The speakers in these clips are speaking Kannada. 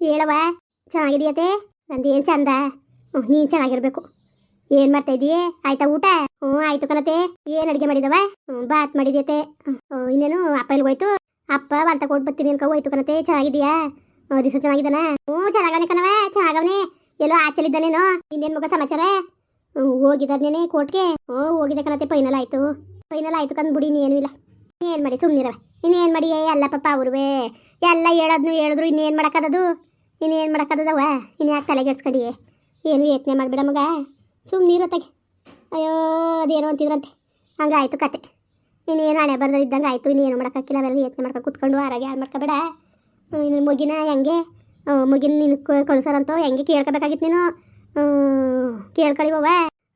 ಹೇಳವ ಚೆನ್ನಾಗಿದೆಯತೆ ನಂದು ಏನು ಚಂದ? ಹ್ಞೂ ನೀನು ಚೆನ್ನಾಗಿರ್ಬೇಕು. ಏನು ಮಾಡ್ತಾ ಇದೀಯ ಆಯ್ತಾ ಊಟ? ಹ್ಞೂ ಆಯ್ತು ಕಣತೆ. ಏನು ಅಡುಗೆ ಮಾಡಿದವ ಹ್ಞೂ ಬಾತ್ ಮಾಡಿದ್ಯತೆ. ಇನ್ನೇನು ಅಪ್ಪ ಇಲ್ಲಿ ಹೋಯ್ತು? ಅಪ್ಪ ಅಂತ ಕೊಟ್ಟು ಬರ್ತೀನಿ ಅನ್ಕೋ, ಹೋಯ್ತು ಕಣತೆ. ಹ್ಞೂ ದಿವಸ ಚೆನ್ನಾಗಿದ್ದಾನ? ಹ್ಞೂ ಚೆನ್ನಾಗವನೆ ಕಣವ ಚೆನ್ನಾಗವನೆ. ಎಲ್ಲೋ ಆಚಲಿದ್ದಾನೇನೋ ಇನ್ನೇನು ಮಗ ಸಮಾಚಾರ? ಹ್ಞೂ ಹೋಗಿದ್ದಾನೇನೆ ಕೋರ್ಟ್ಗೆ? ಹ್ಞೂ ಹೋಗಿದ್ದೆ ಕಣತೆ, ಫೈನಲ್ ಆಯ್ತು. ಫೈನಲ್ ಆಯ್ತು ಕಂದು ಬಿಡಿ ಇನ್ನೇನು ಇಲ್ಲ. ಏನು ಮಾಡಿ ಸುಮ್ಮನಿರವ ಇನ್ನೇನು ಮಾಡಿ? ಎಲ್ಲ ಪಾಪ ಅವ್ರವೇ. ಎಲ್ಲ ಹೇಳೋದ್ನು, ಹೇಳಿದ್ರು, ಇನ್ನೇನು ಮಾಡೋಕ್ಕದದು ಇನ್ನೇನು ಮಾಡೋಕ್ಕದವ ಇನ್ನು ಯಾಕೆ ತಲೆಗೆಡ್ಸ್ಕೊಂಡಿ ಏನು ಯತ್ನೆ ಮಾಡಿಬಿಡ ಮಗ. ಸುಮ್ಮನಿರೋ ತೆಗೆ ಅಯ್ಯೋ, ಅದೇನು ಅಂತಿದ್ರಂತೆ. ಹಂಗಾಯ್ತು ಕತೆ. ಇನ್ನೇನು ಹಣೆ ಬರ್ದಿದ್ದಂಗೆ ಆಯಿತು. ಇನ್ನೇನು ಮಾಡೋಕ್ಕಾಗಿಲ್ಲ ಅವೆಲ್ಲ ಯತ್ನೆ ಮಾಡ್ಕೊ ಕುತ್ಕೊಂಡು ಆರಾಗೆ ಹಾಳು ಮಾಡ್ಕೊಬೇಡ ಇನ್ನು ಮುಗಿನ ಹೆಂಗೆ? ಮುಗಿನ ನೀನು ಕಳ್ಸಾರಂತೋ ಹೆಂಗೆ ಕೇಳ್ಕೊಬೇಕಾಗಿತ್ತು ನೀನು? ಕೇಳ್ಕೊಳಿವವ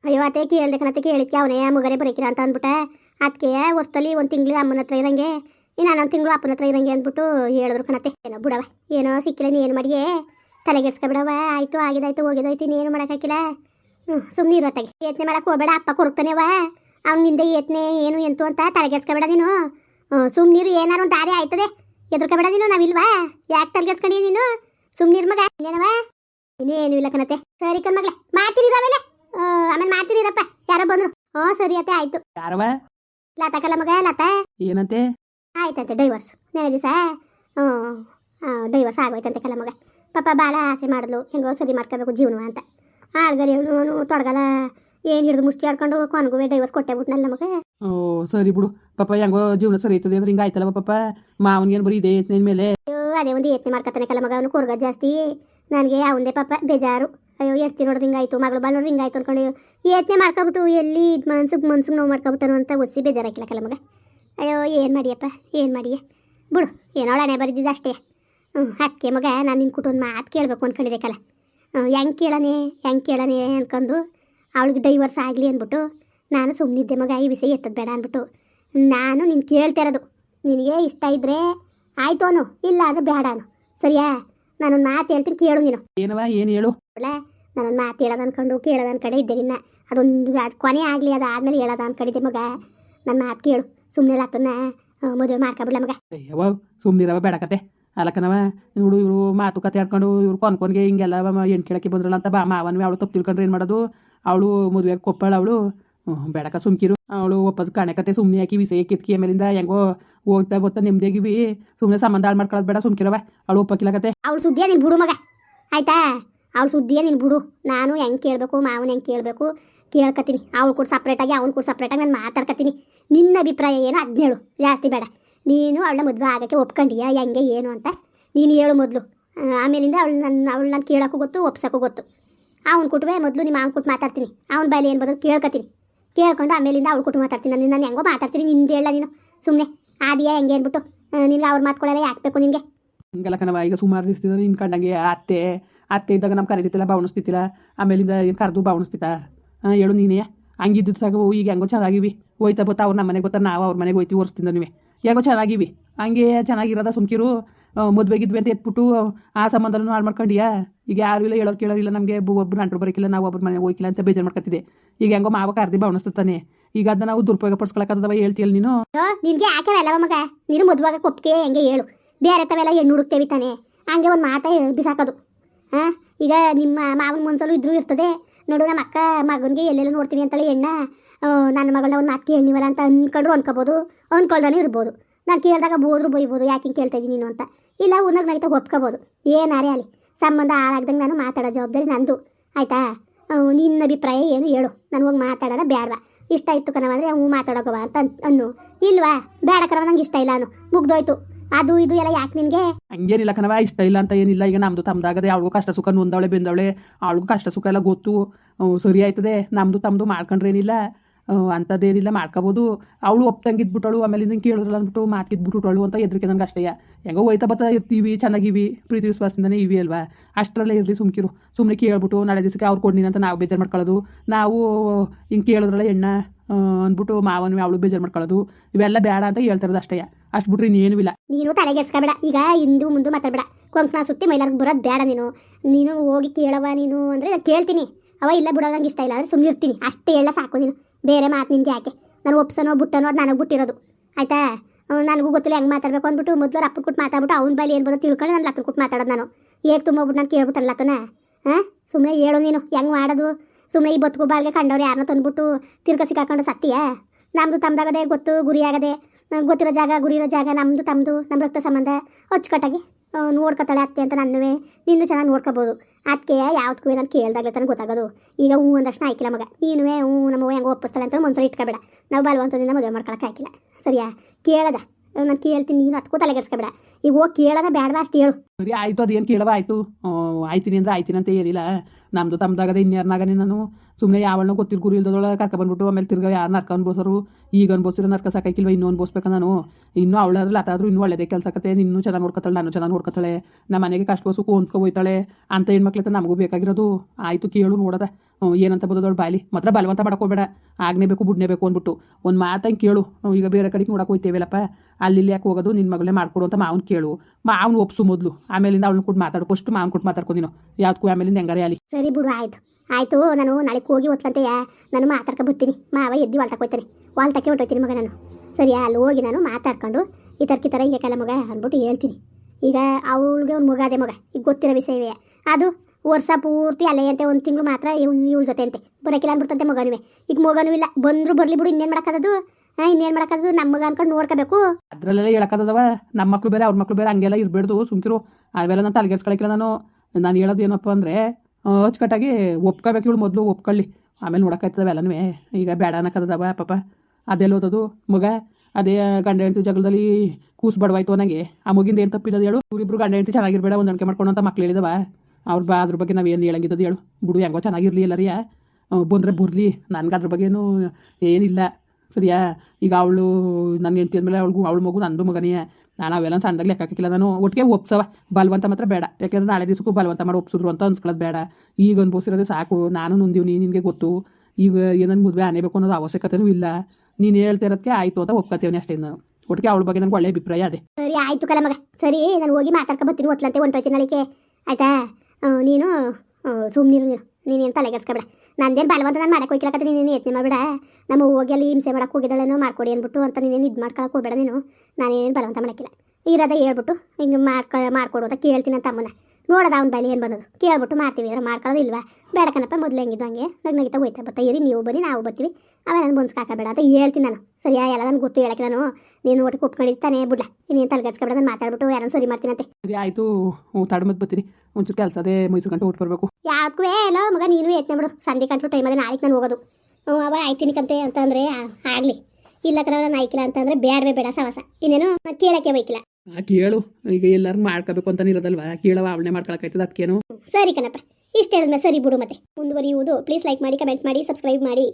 ಅಯ್ಯೋ, ಅತ್ತೆ ಕೇಳ್ದೆ ಕಣತ್ತೆ. ಕೇಳಿದ್ಕೆ ಅವನೇ ಮುಗರೆ ಬರೀಕಿರ ಅಂತ ಅಂದ್ಬಿಟ್ಟೆ. ಅದಕ್ಕೆ ವರ್ಷದಲ್ಲಿ ಒಂದು ತಿಂಗಳು ಅಮ್ಮನ ಹತ್ರ ಇರಂಗೆ. ಇನ್ನು ಹನ್ನೊಂದು ತಿಂಗಳು ಅಪ್ಪನ ಹತ್ರ ಇರಂಗೆ ಅಂದ್ಬಿಟ್ಟು ಹೇಳಿದ್ರು ಕಣತೆ ಏನೋ ಬಿಡವ ಏನೋ ಸಿಕ್ಕಿಲ್ಲ ನೀನು ಏನು ಮಾಡಿಯೇ? ತಲೆಗೆಡ್ಸ್ಕೊಬಿಡವ ಆಯಿತು ಆಗಿದಾಯ್ತು ಹೋಗಿದಾಯ್ತು ನೀನು ಮಾಡೋಕ್ಕಾಗಿಲ್ಲ ಹ್ಞೂ ಸುಮ್ಮನೆ ಇರೋತ್ತಾಗೆ ಯತ್ನೆ ಮಾಡಕ್ಕೆ ಹೋಗಬೇಡ ಅಪ್ಪ ಕೊರಗ್ತಾನೆವ ಅವನಿಂದ ಯತ್ನೆ ಏನು ಎಂತು ಅಂತ ತಲೆಗೆಡ್ಸ್ಕೊಬೇಡ ನೀನು. ಸುಮ್ಮನೀರು ಏನಾರು ಒಂದು ದಾರಿ ಆಯ್ತದೆ. ಎದುರ್ಕೊಬೇಡ ನೀನು ನಾವಿಲ್ವಾ? ಯಾಕೆ ತಲೆಗೆಡ್ಸ್ಕೊಂಡಿ ನೀನು? ಸುಮ್ಮನೀರು ಮಗ ಇನ್ನೇನವ ಇನ್ನೇನು ಇಲ್ಲ ಕಣತೆ ಸರಿ ಕಣ್ ಮಗಳೇ ಮಾಡ್ತೀನಿರು ಆಮೇಲೆ? ಆಮೇಲೆ ಮಾಡ್ತೀನಿರಪ್ಪ ಯಾರೋ ಬಂದ್ರು. ಹ್ಞೂ ಸರಿ ಅತ್ತೆ ಆಯ್ತು. ಯಾರವ ಲತಾ ಕಲ ಮಗ ಲತಾ? ಏನಂತೆ ಆಯ್ತಂತೆ ಡೈವರ್ಸ್ ನೆನೆ ದಿವಸ ಡೈವರ್ಸ್ ಆಗೋಯ್ತಂತೆ ಕೆಲ ಮಗ. ಪಾಪ ಭಾಳ ಆಸೆ ಮಾಡಲು ಹೆಂಗೋ ಸರಿ ಮಾಡ್ಕೋಬೇಕು ಜೀವನ ಅಂತ. ಆಳ್ಗರಿ ಅವನು ತೊಡಗಲ್ಲ. ಏನು ಹಿಡಿದು ಮುಷ್ಟಿ ಆಡ್ಕೊಂಡು ಕೊನೆಗೂ ಡೈವರ್ಸ್ ಕೊಟ್ಟೆ ಬಿಟ್ನಲ್ಲ ನಮಗೆ. ಓ ಸರಿ ಬಿಡು. ಪಾಪ ಹೆಂಗೋ ಜೀವನ ಸರಿ ಐತದೆ ಅಂದ್ರೆ ಹಿಂಗೆ ಆಯ್ತಲ್ಲ ಪಾಪ. ಮಾವನಿಗೇನು ಬರೀ ಇದೆ ನಿನ್ನ ಮೇಲೆ ಅಯ್ಯೋ ಅದೇ ಒಂದು ಯತ್ನೆ ಮಾಡ್ಕೊತಾನೆ ಕೆಲ ಮಗ. ಅವನು ಕೊರ್ಗ ಜಾಸ್ತಿ. ನನಗೆ ಅವಂದೇ ಪಾಪ ಬೇಜಾರು. ಅಯ್ಯೋ ಎಡ್ತಿ ನೋಡ್ದು ಹಿಂಗಾಯ್ತು ಮಗಳು ಬಾಳ ನೋಡ್ರಿ ಹಿಂಗಾಯ್ತು ಅನ್ಕೊಂಡು ಯತ್ನೆ ಮಾಡ್ಕೊಬಿಟ್ಟು ಎಲ್ಲಿ ಮನ್ಸಿಗೆ ಮನ್ಸಿಗೆ ನೋವು ಮಾಡ್ಕೊಬಿಟ್ಟನು ಅಂತ ಒಸಿ ಬೇಜಾರಾಕಿಲ್ಲ ಕೆಲ ಮಗ. ಅಯ್ಯೋ ಏನು ಮಾಡಿಯಪ್ಪ ಏನು ಮಾಡಿಯ? ಬಿಡು ಏನೋ ಹಣೆ ಬರೆದಿದ್ದು ಅಷ್ಟೇ. ಹ್ಞೂ ಅದಕ್ಕೆ ಮಗ ನಾನು ನಿನ್ನ ಕುಟುಂಬ ಮಾತು ಕೇಳಬೇಕು ಅಂದ್ಕೊಂಡಿದ್ದೆಕಲ್ಲ ಕಲ ಹೆಂಗೆ ಕೇಳನೆ ಹೆಂಗೆ ಕೇಳನೆ ಅನ್ಕೊಂಡು ಅವಳಿಗೆ ಡೈವರ್ಸ್ ಆಗಲಿ ಅಂದ್ಬಿಟ್ಟು ನಾನು ಸುಮ್ಮನಿದ್ದೆ ಮಗ ಈ ವಿಷಯ ಎತ್ತದ ಬೇಡ ಅಂದ್ಬಿಟ್ಟು ನಾನು ನಿನ್ನ ಕೇಳ್ತಿರೋದು ನಿನಗೆ ಇಷ್ಟ ಇದ್ದರೆ ಆಯ್ತು ಅನು ಇಲ್ಲ ಅಂದ್ರೆ ಬೇಡನು ಸರಿಯಾ? ನಾನು ಮಾತು ಹೇಳ್ತೀನಿ ಕೇಳು ನೀನು. ಏನವ ಏನು ಹೇಳು? ನಾನೊಂದು ಮಾತು ಹೇಳೋದು ಅನ್ಕೊಂಡು ಕೇಳೋದು ಅನ್ಕಡೆ ಇದ್ದೆ ನಿನ್ನ ಅದೊಂದು ಅದು ಕೊನೆ ಆಗಲಿ ಅದು ಆದಮೇಲೆ ಹೇಳೋದು ಅನ್ಕೊಂಡಿದ್ದೆ ಮಗ. ನನ್ನ ಮಾತು ಕೇಳು. ಸುಮ್ಮನೆ ಆತನ್ನ ಮದುವೆ ಮಾಡ್ಕೊಬಿಡ್ಲ ಮಗ. ಅಯ್ಯವ ಸುಮ್ಮನಿರವ ಬೇಡಕತೆ. ಅಲಕನವ ನೋಡು ಇವರು ಮಾತುಕತೆ ಆಡ್ಕೊಂಡು ಇವ್ರು ಕೊನ್ಕೊನ್ಗೆ ಹಿಂಗೆಲ್ಲ ಹೆಣ್ಣು ಕೇಳಕ್ಕೆ ಬಂದ್ರಲ್ಲ ಅಂತ ಬಾ ಮಾವನ್ವಿ ಅವಳು ತಪ್ಪು ತಿಳ್ಕೊಂಡ್ರೆ ಏನು ಮಾಡೋದು? ಅವಳು ಮದುವೆಗೆ ಕೊಪ್ಪಳ ಅವಳು. ಬೇಡಕ ಸುಮ್ಕಿರು. ಅವಳು ಒಪ್ಪದು ಕಾಣಕತೆ ಸುಮ್ಮನೆ ಹಾಕಿ ವಿಷಯ ಕಿತ್ಕಿ ಆಮೇಲಿಂದ ಹೆಂಗೋ ಹೋಗ್ತಾ ಹೋಗ್ತಾ ನೆಮ್ಮದಿಯಾಗಿವಿ ಸುಮ್ಮನೆ ಸಂಬಂಧ ಹಾಳು ಮಾಡ್ಕೊಳ್ಳೋದು ಬೇಡ ಸುಮ್ಕಿರವ ಅವಳು ಒಪ್ಪಕ್ಕಿಲ್ಲ ಕತೆ. ಅವ್ಳ ಸುದ್ದಿಯ ನೀನು ಬಿಡು ಮಗ? ಆಯ್ತಾ? ಅವಳು ಸುದ್ದಿಯ ನೀನು ಬಿಡು? ನಾನು ಹೆಂಗೆ ಕೇಳಬೇಕು ಮಾವನ ಹೆಂಗೆ ಕೇಳಬೇಕು? ಕೇಳ್ಕತೀನಿ ಅವ್ಳು ಕೂಡ ಸಪ್ರೇಟಾಗಿ ಅವ್ನು ಕೂಡ ಸಪ್ರೇಟಾಗಿ ನಾನು ಮಾತಾಡ್ಕೊತೀನಿ ನಿನ್ನ ಅಭಿಪ್ರಾಯ ಏನು ಅದನ್ನ ಜಾಸ್ತಿ ಬೇಡ. ನೀನು ಅವಳ ಮದುವೆ ಆಗೋಕ್ಕೆ ಒಪ್ಕೊಂಡಿಯಾ? ಹೆಂಗೆ? ಏನು ಅಂತ ನೀನು ಹೇಳು ಮೊದಲು. ಆಮೇಲಿಂದ ಅವಳು ನನ್ನ ಅವಳು ನಾನು ಕೇಳೋಕ್ಕೂ ಗೊತ್ತು, ಒಪ್ಸೋಕ್ಕೂ ಗೊತ್ತು. ಅವ್ನು ಕೊಟ್ಟುವೆ ಮೊದಲು ನಿಮ್ಮ ಅವ್ನ ಕೊಟ್ಟು ಮಾತಾಡ್ತೀನಿ. ಅವ್ನ ಬೈಲಿ ಏನು ಬರೋದು ಕೇಳ್ಕೊತೀನಿ ಕೇಳ್ಕೊಂಡು ಆಮೇಲಿಂದ ಅವ್ಳು ಕೊಟ್ಟು ಮಾತಾಡ್ತೀನಿ. ನಾನು ನಾನು ಹೆಂಗೋ ಮಾತಾಡ್ತೀನಿ. ನಿಂದು ಹೇಳ ನೀನು. ಸುಮ್ಮನೆ ಆದಿಯಾ, ಹೆಂಗೆ ಅಂದ್ಬಿಟ್ಟು. ನಿನ್ಗೆ ಅವ್ರು ಮಾತ್ಕೊಳ್ಳಲ್ಲ ಯಾಕೆ ಬೇಕು ನಿನಗೆ ಹಿಂಗೆಲ್ಲ ಕಣವ ಈಗ ಸುಮಾರು ದಿವಸ ನಿನ್ ಕಂಡಂಗೆ ಅತ್ತೆ ಅತ್ತೆ ಇದ್ದಾಗ ನಮ್ಗೆ ಕರೀತಿತ್ತಿಲ್ಲ ಬಾವಣಿಸ್ತಿತ್ತಿಲ್ಲ ಆಮೇಲಿಂದ ಕರೆದು ಬಾವಣಿಸ್ತಿತ್ತ ಹೇಳು ನೀನೇ. ಹಂಗಿದ್ದು ಸಾಕು ಈಗ ಹೆಂಗೋ ಚೆನ್ನಾಗಿವಿ. ಹೋಯ್ತಾ ಬತ್ತಾ ಅವ್ರು ನಮ್ಮ ಮನೆಗೆ ಬರ್ತಾರೆ ನಾವು ಅವ್ರ ಮನೆಗೆ ಹೋಯ್ತೀವಿ ಓರಿಸ್ತಿದ್ದ ನೀವೇ. ಹೆಂಗೋ ಚೆನ್ನಾಗಿವಿ. ಹಂಗೆ ಚೆನ್ನಾಗಿರೋದ ಸುಮ್ಕಿರು ಮದುವೆಗಿದ್ವಿ ಅಂತ ಎತ್ಬಿಟ್ಟು, ಆ ಸಂಬಂಧನೂ ಹಾಳು ಮಾಡ್ಕೊಂಡಿಯಾ? ಈಗ ಯಾರು ಇಲ್ಲ, ಹೇಳೋರು ಕೇಳೋರಿಲ್ಲ ನಮಗೆ ಒಬ್ಬರು ಅಂಟ್ರು ಬರೋಕ್ಕಿಲ್ಲ ನಾವು ಒಬ್ಬರು ಮನೆಗೆ ಹೋಗಿಲ್ಲ ಅಂತ ಬೇಜಾರು ಮಾಡ್ಕೊತಿದ್ದೆ ಈಗ ಹೆಂಗೋ ಮಾವ ಕರ್ದಿ ಬಾವಣಿಸ್ತಾನೆ ಈಗ ಅದನ್ನ ನಾವು ದುರುಪಯೋಗ ಪಡಿಸ್ಕೊಳಕ್ಕದವ ಹೇಳ್ತೀಯಲ್ಲ ನೀನು? ನಿನ್ಗೆ ಯಾಕೆ ಅಲ್ಲವ ಮಗ? ನೀನು ಮದುವಾಗ ಕೊಪ್ಪಿಗೆ ಹೆಂಗೆ ಹೇಳು. ಬೇರೆ ತವೆಲ್ಲ ಹೆಣ್ಣು ಹುಡುಕ್ತೇವಿ ತಾನೆ. ಹಂಗೆ ಒಂದು ಮಾತಾ ಬಿಸಾಕೋದು. ಹಾಂ ಈಗ ನಿಮ್ಮ ಮಾವನ ಮನ್ಸಲ್ಲೂ ಇದ್ರೂ ಇರ್ತದೆ. ನೋಡು ನಮ್ಮ ಅಕ್ಕ ಮಗನಿಗೆ ಎಲ್ಲೆಲ್ಲ ನೋಡ್ತೀನಿ ಅಂತೇಳಿ, ಎಣ್ಣ ನನ್ನ ಮಗಳನ್ನ ಒಂದು ಮಾತು ಕೇಳಿವಲ್ಲ ಅಂತ ಅಂದ್ಕೊಂಡ್ರು ಅನ್ಕೋಬೋದು ಅಂದ್ಕೊಳ್ದಾನೆ ಇರ್ಬೋದು. ನಾನು ಕೇಳಿದಾಗ ಬೋದ್ರು ಬೈಬೋದು, ಯಾಕೆ ಹಿಂಗೆ ಕೇಳ್ತಾ ನೀನು ಅಂತ. ಇಲ್ಲ ಉನ್ನಾಗ ನಗಿತಾ ಒಪ್ಕೋಬೋದು. ಏನಾರೇ ಅಲ್ಲಿ? ಸಂಬಂಧ ಹಾಳಾಗ್ದಂಗೆ ನಾನು ಮಾತಾಡೋ ಜವಾಬ್ದಾರಿ ನಂದು. ಆಯಿತಾ? ನಿನ್ನ ಅಭಿಪ್ರಾಯ ಏನು ಹೇಳು. ನಾನು ಹೋಗಿ ಮಾತಾಡೋಣ ಬೇಡವಾ ಇಷ್ಟ ಇತ್ತು ಕಣವ ಅಂದರೆ ಹ್ಞೂ ಮಾತಾಡೋಕವ ಅಂತ ಅನ್- ಅನ್ನು. ಇಲ್ವಾ? ಬೇಡ ಕಣವ ನಂಗೆ ಇಷ್ಟ ಇಲ್ಲ ಅನ್ನು. ಮುಗ್ದೋಯ್ತು. ಅದು ಇದು ಎಲ್ಲ ಯಾಕೆ ನಿನಗೆ? ಹಂಗೇನಿಲ್ಲ ಕಣವ ಇಷ್ಟ ಇಲ್ಲ ಅಂತ ಏನಿಲ್ಲ. ಈಗ ನಮ್ದು ತಮ್ದಾಗದೆ, ಅವಳಿಗೂ ಕಷ್ಟ ಸುಖ ನೊಂದವಳೆ ಬೆಂದವಳೆ. ಅವಳಿಗೂ ಕಷ್ಟ ಸುಖ ಎಲ್ಲ ಗೊತ್ತು. ಸರಿ ಆಯ್ತದೆ. ನಮ್ದು ತಮ್ಮದು ಮಾಡ್ಕೊಂಡ್ರೇನಿಲ್ಲ. ಅಂಥದ್ದೇನಿಲ್ಲ ಮಾಡ್ಕೋಬೋದು. ಅವಳು ಒಪ್ತಂಗಿದ್ಬಿಟ್ಟಳು ಆಮೇಲೆ ಇದನ್ನು ಕೇಳಿದ್ರಲ್ಲ ಅಂದ್ಬಿಟ್ಟು ಮಾತಿದ್ಬಿಟ್ಟಳು ಅಂತ ಹೆದರಿಕೆ ನನಗೆ ಅಷ್ಟೇ. ಹೆಂಗೋ ಹೋಯ್ತಾ ಬತ್ತಾ ಇರ್ತೀವಿ, ಚೆನ್ನಾಗಿವಿ, ಪ್ರೀತಿ ವಿಶ್ವಾಸದಿಂದನೇ ಇವಿ ಅಲ್ವಾ? ಅಷ್ಟರಲ್ಲೇ ಇರಲಿ ಸುಮ್ಕಿರು. ಸುಮ್ಮನೆ ಕೇಳ್ಬಿಟ್ಟು ನಾಳೆ ದಿವಸಕ್ಕೆ ಅವ್ರು ಕೊಡ್ನಿ ಅಂತ ನಾವು ಬೇಜಾರು ಮಾಡ್ಕೊಳ್ಳೋದು. ನಾವು ಹಿಂಗೆ ಕೇಳಿದ್ರಲ್ಲ, ಎಣ್ಣ ಅಂದ್ಬಿಟ್ಟು ಮಾವನು ಅವಳು ಬೇಜಾರು ಮಾಡ್ಕೊಳ್ಳೋದು. ಇವೆಲ್ಲ ಬೇಡ ಅಂತ ಹೇಳ್ತಾ ಇರೋದು ಅಷ್ಟೇ. ಅಷ್ಟು ಬಿಟ್ರೆ ಇನ್ನೇನು ಇಲ್ಲ. ನೀನು ತಲೆಗೆಸ್ಕೊಬೇಡ ಈಗ ಹಿಂದೂ ಮುಂದೆ ಮಾತಾಡಬೇಡ. ಕೊಂಕಣ ಸುತ್ತಿ ಮೈಲಾರ್ಗೆ ಬರೋದು ಬೇಡ ನೀನು. ನೀನು ಹೋಗಿ ಕೇಳವ ನೀನು ಅಂದರೆ ನಾನು ಕೇಳ್ತೀನಿ. ಅವ ಇಲ್ಲ ಬಿಡೋ ನಂಗೆ ಇಷ್ಟ ಇಲ್ಲ ಅಂದರೆ ಸುಮ್ಮನೆ ಇರ್ತೀನಿ ಅಷ್ಟೇ ಎಲ್ಲ ಸಾಕು ನೀನು. ಬೇರೆ ಮಾತು ನಿನ್ಗೆ ಯಾಕೆ? ನಾನು ಒಪ್ಸನೋ ಬುಟ್ಟನೋ ಅದು ನನಗೆ ಬಿಟ್ಟಿರೋದು. ಆಯ್ತಾ? ನನಗೂ ಗೊತ್ತಿಲ್ಲ ಹೆಂಗೆ ಮಾತಾಡಬೇಕು ಅಂದ್ಬಿಟ್ಟು ಮೊದಲು ಅಪ್ಪನ ಕೊಟ್ಟು ಮಾತಾಡ್ಬಿಟ್ಟು ಅವ್ನ ಬೈಲಿ ಏನು ಬೋದು ತಿಳ್ಕೊಂಡು ನಾನು ಲಕ್ಕನ ಕೊಟ್ಟು ಮಾತಾಡೋದು ನಾನು. ಹೇಗೆ ತುಂಬೋಗ್ಬಿಟ್ಟು ನಾನು ಕೇಳ್ಬಿಟ್ಟಲ್ಲ ಲಕ್ಕನ ಹಾಂ ಸುಮ್ಮನೆ ಹೇಳು ನೀನು, ಹೆಂಗೆ ಮಾಡೋದು? ಸುಮ್ಮನೆ ಈ ಬದುಕು ಬಾಳ್ಗೆ ಕಂಡವ್ರು ಯಾರನ್ನ ತಂದ್ಬಿಟ್ಟು ತಿರ್ಗ ಸಿಕ್ಕಾಕೊಂಡು ಸತ್ತೀಯಾ ನಮ್ಮದು ತಮ್ದಾಗದೆ, ಗೊತ್ತು ಗುರಿ ಆಗದೆ, ನಮ್ಗೆ ಗೊತ್ತಿರೋ ಜಾಗ, ಗುರಿ ಇರೋ ಜಾಗ ನಮ್ಮದು ತಮ್ಮದು ನಮ್ಮ ರಕ್ತ ಸಂಬಂಧ, ಅಚ್ಚುಕಟ್ಟಾಗಿ ನೋಡ್ಕೊತಾಳೆ ಅತ್ತೆ ಅಂತ ನನ್ನವೇ. ನಿನ್ನೂ ಚೆನ್ನಾಗಿ ನೋಡ್ಕೋಬೋದು. ಅದಕ್ಕೆ ಯಾವ್ದಕ್ಕೂ ನಾನು ಕೇಳಿದಾಗ್ಲೇ ತಾನೆ ಗೊತ್ತಾಗೋದು. ಈಗ ಹ್ಞೂ ಅಂದಷ್ಟು ಆಯ್ಕಿಲ್ಲ ಮಗ. ನೀನುವೇ ಹ್ಞೂ ನಮ್ಮವ್ವ ಹೆಂಗೆ ಒಪ್ಪಿಸ್ತಾಳೆ ಅಂತ ಮನ್ಸಲ್ಲಿ ಇಟ್ಕೋಬೇಡ. ನಾವು ಬಲವಂತದಿಂದ ಮದುವೆ ಮಾಡ್ಕೊಳಕ್ಕೆ ಆಯ್ಕಿಲ್ಲ ಸರಿಯಾ? ಕೇಳದ? ನಾನು ಕೇಳ್ತೀನಿ ನೀನು ಅದಕ್ಕೂ ತಲೆಗೆಡ್ಸ್ಕೊಬೇಡ ಈಗ ಹೋಗಿ ಕೇಳದ ಬೇಡದ ಅಷ್ಟು ಹೇಳು. ಸರಿ, ಆಯ್ತು ಅದೇನು ಕೇಳವ ಆಯ್ತು? ಆಯ್ತೀನಿ ಅಂದ್ರೆ ಆಯ್ತೀನಿ ಅಂತ ಏನಿಲ್ಲ. ನಮ್ದು ತಮ್ದಾಗದ ಇನ್ಯಾರನಾಗನೇ ನಾನು ಸುಮ್ಮನೆ ಯಾವಳನ್ನ ಗೊತ್ತಿಲ್ಲ ಗುರಿ ಇಲ್ದೊಳಗೆ ಕರ್ಕ ಬಂದ್ಬಿಟ್ಟು ಆಮೇಲೆ ತಿರ್ಗ ಯಾರು ನರ್ಕ ಅನ್ಬೋಸರು? ಈಗ ಅನ್ಬೋಸಿರೋ ನರ್ಕ ಸಾಕಾಕಿಲ್ವ? ಇನ್ನೂ ಅನ್ಬೋಸ್ಬೇಕು ನಾನು? ಇನ್ನೂ ಅವಳಾದ್ರೂ ಅತಾದ್ರೂ ಇನ್ನೂ ಒಳ್ಳೆದೇ ಕೆಲಸ ಕತೆ. ಇನ್ನೂ ಚೆನ್ನಾಗಿ ನೋಡ್ಕೊತಾಳೆ, ನಾನು ಚೆನ್ನಾಗಿ ನೋಡ್ಕೊತಾಳೆ. ನಮ್ಮ ಮನೆಗೆ ಕಷ್ಟ ಕೂತ್ಕೊ ಹೋಯ್ತಾಳೆ. ಅಂತ ಹೆಣ್ಮಕ್ಳತ್ತ ನಮಗೂ ಬೇಕಾಗಿರೋದು. ಆಯಿತು, ಕೇಳು, ನೋಡದ. ಏನಂತ ಬರೋದವಳು ಬಾಲಿ ಮಾತ್ರ ಬಲವಂತ ಮಾಡಕೋಬೇಡ ಆಗ್ನೇ ಬೇಕು, ಬುಡ್ನೇ ಬೇಕು ಅಂದ್ಬಿಟ್ಟು. ಒಂದು ಮಾತಂಗೆ ಕೇಳು. ಈಗ ಬೇರೆ ಕಡೆಗೆ ನೋಡಕ್ಕೆ ಹೋಯ್ತೇವಲ್ಲಪ್ಪ. ಅಲ್ಲಿ ಇಲ್ಲಿ ಯಾಕೆ ಹೋಗೋದು? ನಿನ್ನ ಮಗಳೇ ಮಾಡ್ಕೊಡು ಅಂತ ಮಾವನ್ ಕೇಳು. ಮಾವನ್ ಒಪ್ಸು ಮೊದಲು. ಆಮೇಲಿಂದ ಅವಳನ್ನ ಕೊಟ್ಟು ಮಾತಾಡು. ಫಸ್ಟ್ ಮಾವನ್ ಕೊಟ್ಟು ಮಾತಾಡ್ಕೊ ನೀನು. ಯಾವ್ದಕ್ಕೂ ಆಮೇಲಿಂದ ಹೆಂಗಾರೆ ಅಲ್ಲಿ. ಸರಿ ಬಿಡು, ಆಯ್ತು. ಆಯಿತು, ನಾನು ನಾಳೆ ಹೋಗಿ ಒತ್ಲಂತೆಯ ನಾನು ಮಾತಾಡ್ಕೊ ಬರ್ತೀನಿ. ಮಾವ ಎದ್ದು ಹೊಲ್ತಕ್ಕೆ ಹೋಗ್ತಾನೆ ಹೊಲ್ತಕ್ಕೆ ಹೊಟ್ಟೋಗ್ತೀನಿ ಮಗ ನಾನು. ಸರಿ, ಅಲ್ಲಿ ಹೋಗಿ ನಾನು ಮಾತಾಡ್ಕೊಂಡು ಈ ಥರಕ್ಕೆ ಥರ ಹಿಂಗೆ ಕೆಲ ಮಗ ಅಂದ್ಬಿಟ್ಟು ಹೇಳ್ತೀನಿ. ಈಗ ಅವಳಿಗೆ ಒಂದು ಮಗ ಅದೇ ಮಗ. ಈಗ ಗೊತ್ತಿರೋ ವಿಷಯವೇ. ಅದು ವರ್ಷ ಪೂರ್ತಿ ಅಲ್ಲೇ ಅಂತೆ ಒಂದು ತಿಂಗಳು ಮಾತ್ರ ಇವಳ ಜೊತೆ ಅಂತೆ ಬರೋಕಿಲ್ಲ ಅಂದ್ಬಿಡ್ತಂತೆ ಮಗನೂ ಈಗ ಮಗನೂ ಇಲ್ಲ. ಬಂದ್ರು ಬರಲಿ ಬಿಡು, ಇನ್ನೇನು ಮಾಡೋಕ್ಕದು ಹಾಂ ಇನ್ನೇನು ಮಾಡೋಕ್ಕದು ನಮ್ಮ ಮಗ ಅನ್ಕೊಂಡು ನೋಡ್ಕೋಬೇಕು. ಅದರಲ್ಲೆಲ್ಲ ಹೇಳಕ್ಕದವ ನಮ್ಮ ಮಕ್ಳು ಬೇರೆ, ಅವ್ರ ಮಕ್ಳು ಬೇರೆ, ಹಂಗೆಲ್ಲ ಇರಬೇಡ್ದು, ಸುಮ್ಕಿರು. ಅವೆಲ್ಲ ನಾನು ತಲೆಗೆಡ್ಸ್ಕೊಳಕಿಲ್ಲ ನಾನು. ನಾನು ಹೇಳೋದು ಏನಪ್ಪ ಅಂದ್ರೆ ಅಚ್ಚುಕಟ್ಟಾಗಿ ಒಪ್ಕೋಬೇಕು ಇವಳು ಮೊದಲು, ಒಪ್ಕೊಳ್ಳಿ. ಆಮೇಲೆ ನೋಡೋಕ್ಕಾಯ್ತದವ ಎಲ್ಲನೂ ಈಗ ಬೇಡ ಅನ್ನಕ್ಕದವ ಪಾಪ. ಅದೆಲ್ಲ ಓದೋದು. ಮಗ, ಅದೇ ಗಂಡ ಹೆಂಡತಿ ಜಗಳದಲ್ಲಿ ಕೂಸು ಬಡವಾಯ್ತು ನನಗೆ ಆ ಮಗಿಂದ ಏನು ತಪ್ಪಿರೋದು ಹೇಳು. ಇವರಿಬ್ರು ಗಂಡ ಹೆಂಡತಿ ಚೆನ್ನಾಗಿರ್ಬೇಡ, ಹೊಂದಾಣಿಕೆ ಮಾಡ್ಕೊಂಡು ಅಂತ ಮಕ್ಳು ಹೇಳಿದವ. ಅವ್ರ ಬಾ, ಅದ್ರ ಬಗ್ಗೆ ನಾವೇನು ಹೇಳಂಗಿದ್ದದು ಹೇಳು. ಬಿಡು, ಹೆಂಗೋ ಚೆನ್ನಾಗಿರಲಿ ಎಲ್ಲರಿಯ ಬಂದರೆ ಬರಲಿ, ನನಗೆ ಅದ್ರ ಬಗ್ಗೆನೂ ಏನಿಲ್ಲ. ಸರಿಯಾ? ಈಗ ಅವಳು ನನ್ನ ಹೆಂಡತಿ ಅಂದಮೇಲೆ ಅವಳಿಗೂ, ಅವಳ ಮಗು ನಂದು ಮಗನೇ. ನಾನು ಅವೆಲ್ಲ ಸಣ್ಣದಾಗಲಿ ಲೆಕ್ಕ ಹಾಕಿಲ್ಲ ನಾನು. ಒಟ್ಟಿಗೆ ಒಪ್ಸವ. ಬಲವಂತ ಮಾತ್ರ ಬೇಡ. ಯಾಕೆಂದ್ರೆ ನಾಳೆ ದಿವಸಕ್ಕೂ ಬಲವಂತ ಮಾಡಿ ಒಪ್ಸಿದ್ರು ಅಂತ ಅನ್ಸ್ಕೊಳ್ಳೋದು ಬೇಡ. ಈಗ ಅನ್ಬೋಸಿರೋದೇ ಸಾಕು. ನಾನು ನೊಂದೀವಿ ನಿನಗೆ ಗೊತ್ತು. ಈಗ ಏನನ್ನು ಮದುವೆ ಆನೇಬೇಕು ಅನ್ನೋದು ಅವಶ್ಯಕತೆನೂ ಇಲ್ಲ. ನೀನು ಹೇಳ್ತಿರೋದಕ್ಕೆ ಆಯಿತು ಅಂತ ಒಪ್ಕೊತೀವನಿ ಅಷ್ಟೇ ನಾನು ಒಟ್ಟಿಗೆ ಅವಳ ಬಗ್ಗೆ ನನಗೆ ಒಳ್ಳೆ ಅಭಿಪ್ರಾಯ ಅದೇ. ಸರಿ, ಆಯ್ತು ಕಲ ಮಗ. ಸರಿ, ನಾನು ಹೋಗಿ ಮಾತಾಡ್ಕೊ ಬರ್ತೀನಿ. ಒತ್ಲಂತೆ ಹೊಂಟೋಯ್ತೀನಿ ನಾಳಿಕೆ. ಆಯ್ತಾ? ನೀನು ಸುಮ್ಮನಿರು ನೀನು. ನೀನೇನು ತಲೆಗೆಡ್ಸ್ಕೊಬೇಡ ನಂದೇನು ಬಲವಂತ ನಾನು ಮಾಡಕ್ಕೆ ಹೋಗ್ಲಿಕ್ಕೆ ನೀನು ಯತ್ನೆ ಮಾಡಬೇಡ. ನಮ್ಮ ಹೋಗಿ ಅಲ್ಲಿ ಹಿಂಸೆ ಮಾಡಕ್ಕೆ ಹೋಗಿದ್ದಾಳೇನೋ ಮಾಡ್ಕೊಡಿ ಅಂದ್ಬಿಟ್ಟು ಅಂತ ನೀನೇನು ಇದು ಮಾಡ್ಕೊಳಕ್ಕೆ ಹೋಗ್ಬೇಡ ನೀನು. ನಾನೇನು ಬಲವಂತ ಮಾಡಕ್ಕಿಲ್ಲ. ಇರೋದ ಹೇಳ್ಬಿಟ್ಟು ಹಿಂಗೆ ಮಾಡ್ಕೊ, ಮಾಡ್ಕೊಡು ಅಂತ ಕೇಳ್ತೀನಿ ಅಂತ ಅಮ್ಮನ ನೋಡೋದ ಅವ್ನ ಬಲಿ ಏನು ಬಂದದು? ಕೇಳ್ಬಿಟ್ಟು ಮಾಡ್ತೀವಿ ಅಂದ್ರೆ ಮಾಡ್ಕೊಳ್ಳೋದು ಇಲ್ವಾ? ಬೇಡ ಕಣಪ್ಪ ಮೊದಲು ಹೆಂಗಿದ್ದು ಹಂಗೆ? ನಗ್ ನಗಿತಾ ಹೋಯ್ತಾ ಬರ್ತಾ ಇರಿ ನೀವು ಬನ್ನಿ ನಾವು ಬರ್ತೀವಿ ಆಮೇಲೆ ನಾನು ಹಾಕಬೇಡ ಅಂತ ಹೇಳ್ತೀನಿ ನಾನು. ಸರಿಯಾ ಎಲ್ಲ ನನಗೆ ಗೊತ್ತು ಹೇಳಕ್ಕೆ ನಾನು. ನೀನು ಒಟ್ಟು ಕೂತ್ಕೊಂಡಿರ್ತಾನೆ ಬಿಡ್ಲ. ಇನ್ನೇನು ತಲೆಗೆಡ್ಸ್ಕೊಬೇಡ ನಾನು ಮಾತಾಡ್ಬಿಟ್ಟು ಯಾರನ್ನ ಸರಿ ಮಾಡ್ತೀನಂತೆ ಸರಿ ಆಯಿತು. ತಡಮದ್ ಬರ್ತೀನಿ ಒಂಚೂರು ಕೆಲಸ ಅದೇ ಮೈಸೂರು ಗಂಟೆ ಊಟ ಬರಬೇಕು. ಯಾಕೂ ಎಲ್ಲ ಮಗ ನೀನು ಯತ್ನ ಬಿಡು. ಸಂಧಿ ಕಂಟ್ರು ಟೈಮ್ ಅದೇ ನಾಳೆಗೆ ನಾನು ಹೋಗೋದು. ಹ್ಞೂ ಅವ ಆಯ್ತೀನಿ ಕಂತೆ ಅಂತಂದರೆ ಆಗಲಿ. ಇಲ್ಲ ಕಣ ನಾನು ಆಯ್ಕಿಲ್ಲ ಅಂತಂದರೆ ಬೇಡವೇ ಬೇಡ ಸವಸ. ಇನ್ನೇನು ಕೇಳೋಕ್ಕೆ ಬೈಕಿಲ್ಲ. ಕೇಳು ಈಗ ಎಲ್ಲರೂ ಮಾಡ್ಕೋಬೇಕು ಅಂತ ಇರೋದಲ್ವಾ ಕೇಳವ ಅವಳನೆ ಮಾಡ್ಕೊಳಕೈತದ ಅದಕ್ಕೇನು ಸರಿ ಕಣಪ್ಪ, ಇಷ್ಟ ಹೇಳಿದ್ಮೇಲೆ ಸರಿ ಬಿಡು ಮತ್ತೆ. ಮುಂದುವರಿಯುವುದು ಪ್ಲೀಸ್ ಲೈಕ್ ಮಾಡಿ ಕಮೆಂಟ್ ಮಾಡಿ ಸಬ್ಸ್ಕ್ರೈಬ್ ಮಾಡಿ.